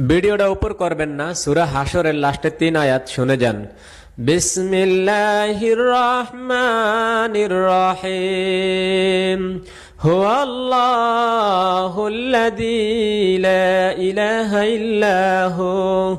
ভিডিওটা উপর করবেন না সুরা হাসরের লাস্টে তিন আয়াত শুনে যান বিসমিল্লাহির রহমানির রহিম هو الله الذي لا إله إلا هو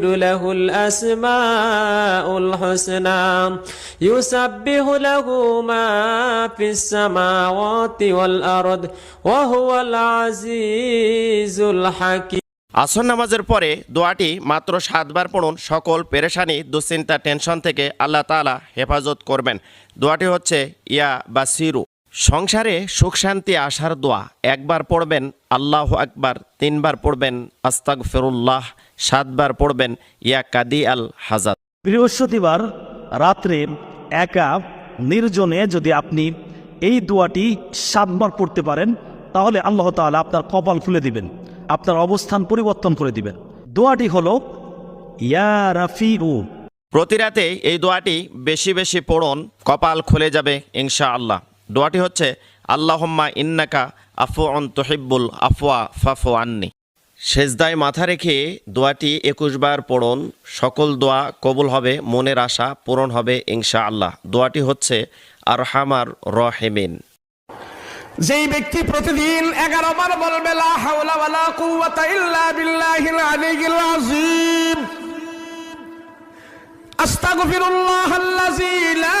المصور له الأسماء الحسنى يسبح له ما في السماوات والأرض وهو العزيز الحكيم আসর নামাজের পরে দোয়াটি মাত্র সাতবার পড়ুন সকল পেরেশানি দুশ্চিন্তা টেনশন থেকে আল্লাহ তাআলা হেফাজত করবেন দোয়াটি হচ্ছে ইয়া বা সিরু সংসারে সুখ শান্তি আসার দোয়া। একবার পড়বেন আল্লাহ আকবার তিনবার পড়বেন আস্তাক ফেরুল্লাহ সাতবার পড়বেন ইয়া কাদি আল হাজাদ বৃহস্পতিবার রাত্রে একা নির্জনে যদি আপনি এই দোয়াটি সাতবার পড়তে পারেন তাহলে আল্লাহ তাআলা আপনার কপাল খুলে দিবেন আপনার অবস্থান পরিবর্তন করে দিবেন। দোয়াটি হলো ইয়া রাফিউ। প্রতি রাতে এই দোয়াটি বেশি বেশি পড়ন কপাল খুলে যাবে ইনশা আল্লাহ দোয়াটি হচ্ছে, আল্লাহম্মা ইন্নাকা আফু অন তহিব্বুল আফওয়া ফাফু আন্নি। সেজদায় মাথা রেখে দোয়াটি একুশ বার পড়ুন। সকল দোয়া কবুল হবে, মনের আশা পূরণ হবে ইনশা আল্লাহ দোয়াটি হচ্ছে, আরহামার রহেমিন। যেই ব্যক্তি প্রতিদিন এগারো বার বলবে আস্তাগফিরুল্লাহ আল্লাযী লা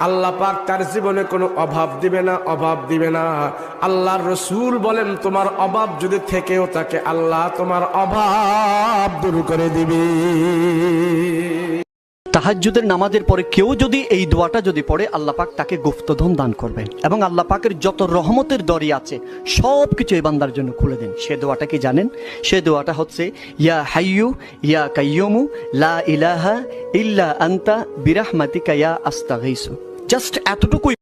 আল্লাহ পাক তার জীবনে কোনো অভাব দিবে না, অভাব দিবে না। আল্লাহর রসুল বলেন, তোমার অভাব যদি থেকেও তাকে আল্লাহ তোমার অভাব দূর করে দিবে। তাহাজ্জুদের নামাজের পরে কেউ যদি এই দোয়াটা যদি পড়ে, আল্লাহ পাক তাকে গুপ্তধন দান করবেন। এবং আল্লাহ পাকের যত রহমতের দরি আছে, সব কিছু এই বান্দার জন্য খুলে দেন। সে দোয়াটা কি জানেন? সে দোয়াটা হচ্ছে, ইয়া হাইয়ু ইয়া কাইয়মু লা ইলাহা ইল্লা আন্তা বিরাহমাতিকা ইয়া আস্তাগীসু। জাস্ট এতটুকুই